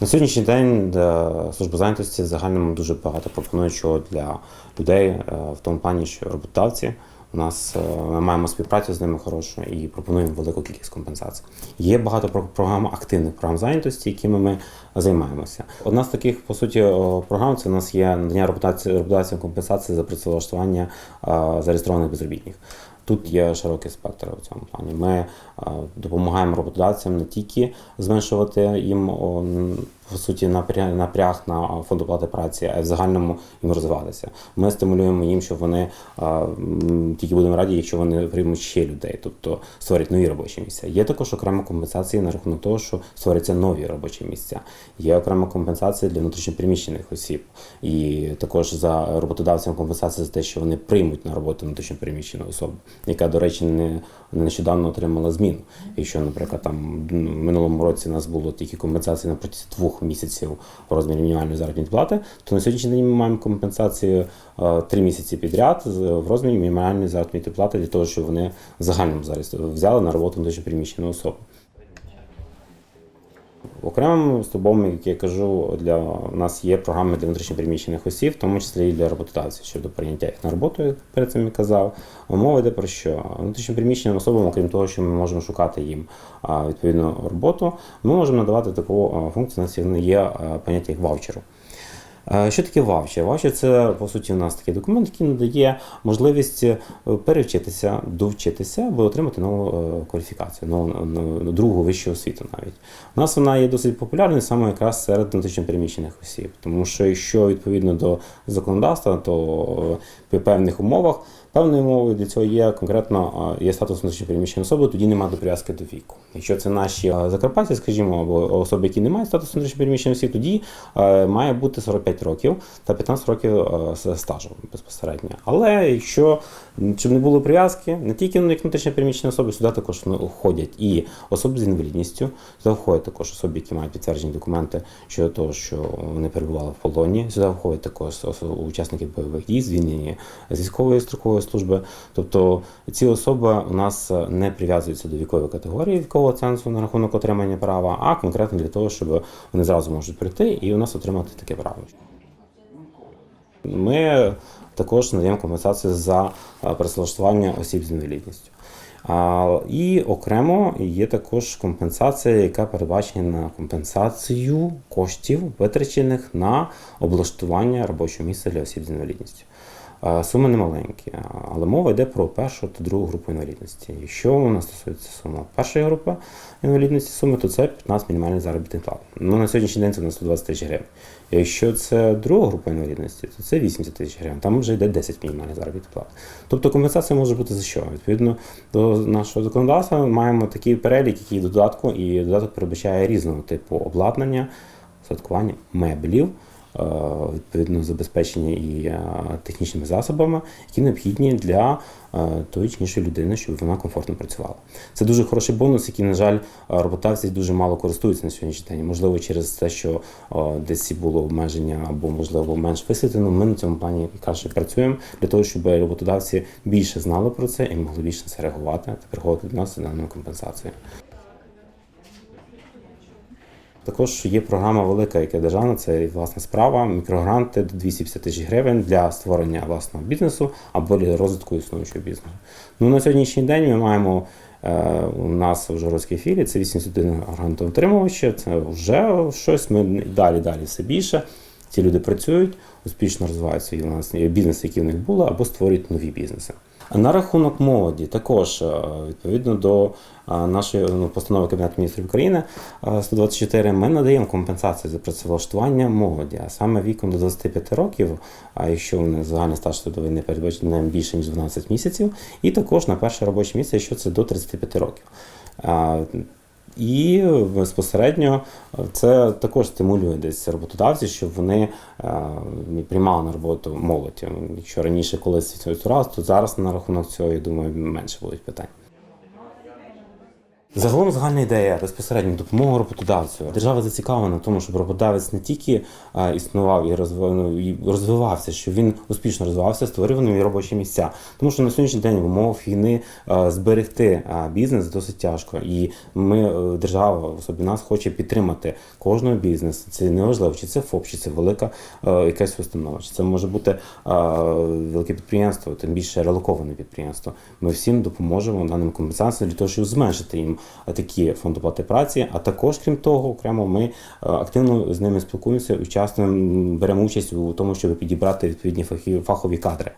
На сьогоднішній день е, служба зайнятості в загальному дуже багато пропонує чого для людей е, в тому плані, що роботодавці у нас е, ми маємо співпрацю з ними хорошу і пропонуємо велику кількість компенсацій. Є багато про- програм активних програм зайнятості, якими ми займаємося. Одна з таких по суті програм це у нас є надання роботодавцям компенсації за працевлаштування зареєстрованих безробітних. Тут є широкий спектр у цьому плані. Ми е, допомагаємо роботодавцям не тільки зменшувати їм по суті напряг, на фонд оплати праці, а й в загальному їм розвиватися. Ми стимулюємо їм, щоб вони е, тільки будемо раді, якщо вони приймуть ще людей, тобто створять нові робочі місця. Є також окрема компенсація на рахунок того, що створюються нові робочі місця. Є окрема компенсація для внутрішньопереміщених осіб, і також за роботодавцям компенсація за те, що вони приймуть на роботу внутрішньопереміщену особу, яка, до речі, не нещодавно отримала зміну. Якщо, наприклад, там в минулому році у нас було тільки компенсації на протязі двох місяців у розмірі мінімальної заробітної плати, то на сьогоднішній день ми маємо компенсацію е, три місяці підряд в розмірі мінімальної заробітної плати для того, щоб вони в загальному зараз взяли на роботу внутрішньопереміщену особу. Окремим стовбом, як я кажу, для у нас є програми для внутрішньопереміщених осіб, в тому числі і для роботодавців щодо прийняття їх на роботу, як перед цим я казав. Мова йде про що? Внутрішньопереміщеним особам, окрім того, що ми можемо шукати їм відповідну роботу, ми можемо надавати таку функцію. У нас є- поняття як ваучеру. Е, Що таке ваучер? Ваучер це по суті у нас такий документ, який надає можливість е, перевчитися, довчитися або отримати нову е, кваліфікацію, нову, другу вищу освіту навіть. У нас вона є досить популярною саме якраз серед внутрішньопереміщених осіб, тому що якщо відповідно до законодавства, то при певних умовах. Певною умовою для цього є конкретно є статус внутрішньопереміщеної особи, тоді немає прив'язки до віку. Якщо це наші закарпатці, скажімо, або особи, які не мають статусу внутрішньопереміщеної осіб, тоді має бути 45 років та 15 років е, стажу безпосередньо. Але якщо м, щоб не було прив'язки, не тільки як внутрішньопереміщені особи, сюди також входять і особи з інвалідністю, сюди входять також особи, які мають підтверджені документи щодо того, що вони перебували в полоні. Сюди входять також учасники бойових дій, звільнені з військової строкової служби. Тобто ці особи у нас е, не прив'язуються до вікової категорії вікового цензу на рахунок отримання права, а конкретно для того, щоб вони зразу можуть прийти і у нас отримати таке право. Ми також надаємо компенсацію за е, працевлаштування осіб з інвалідністю. І окремо є також компенсація, яка передбачена на компенсацію коштів, витрачених на облаштування робочого місця для осіб з інвалідністю. Суми немаленькі, але мова йде про першу та другу групу інвалідності. Якщо нас стосується сума першої групи інвалідності суми, то це 15 мінімальних заробітних плат. Ну, на сьогоднішній день це на 120 тисяч гривень. Якщо це друга група інвалідності, то це 80 тисяч гривень. Там вже йде 10 мінімальних заробітних плат. Тобто компенсація може бути за що? Відповідно до нашого законодавства, ми маємо такий перелік, який додатку, і додаток передбачає різного типу обладнання, святкування меблів е, відповідно забезпечені і е, технічними засобами, які необхідні для е, тої чи іншої людини, щоб вона комфортно працювала. Це дуже хороший бонус, який, на жаль, роботодавці дуже мало користуються на сьогоднішній день. Можливо, через те, що десь було обмеження або можливо менш висвітлено. Ми на цьому плані краще працюємо для того, щоб роботодавці більше знали про це і могли більше це реагувати та приходити до нас з даною компенсацією. Також є програма велика, яка державна, це власна справа, мікрогранти до 250 тисяч гривень для створення власного бізнесу або для розвитку існуючого бізнесу. Ну на сьогоднішній день ми маємо е, у нас в Жорозькій філії це 81 грантоотримувача, це вже щось. Ми далі далі все більше. Ці люди працюють, успішно розвивають власні бізнеси, які в них були, або створюють нові бізнеси. На рахунок молоді, також е, відповідно до е, нашої ну, постанови Кабінету міністрів України е, 124, ми надаємо компенсацію за працевлаштування молоді, а саме віком до 25 років, а якщо вони загальний стаж трудовий не передбачений більше ніж 12 місяців, і також на перше робоче місце, якщо це до 35 років. І безпосередньо це також стимулює десь роботодавців, щоб вони е, приймали на роботу молоді. Якщо раніше колись цього раз, то зараз на рахунок цього, я думаю, менше будуть питань. Загалом загальна ідея безпосередньо допомога роботодавцю. Держава зацікавлена в тому, щоб роботодавець не тільки існував ну, і розвивався, що він успішно розвивався, створював нові робочі місця. Тому що на сьогоднішній день в умовах війни зберегти бізнес досить тяжко. І ми, е, держава, особі нас, хоче підтримати кожного бізнесу. Це неважливо, чи це ФОП, чи це велика е, якась установа, чи це може бути велике підприємство, тим більше релоковане підприємство. Ми всім допоможемо даним компенсаціям для того, щоб зменшити їм е, такі фонди оплати праці. А також, крім того, окремо ми е, активно з ними спілкуємося, учасним беремо участь у тому, щоб підібрати відповідні фахові кадри.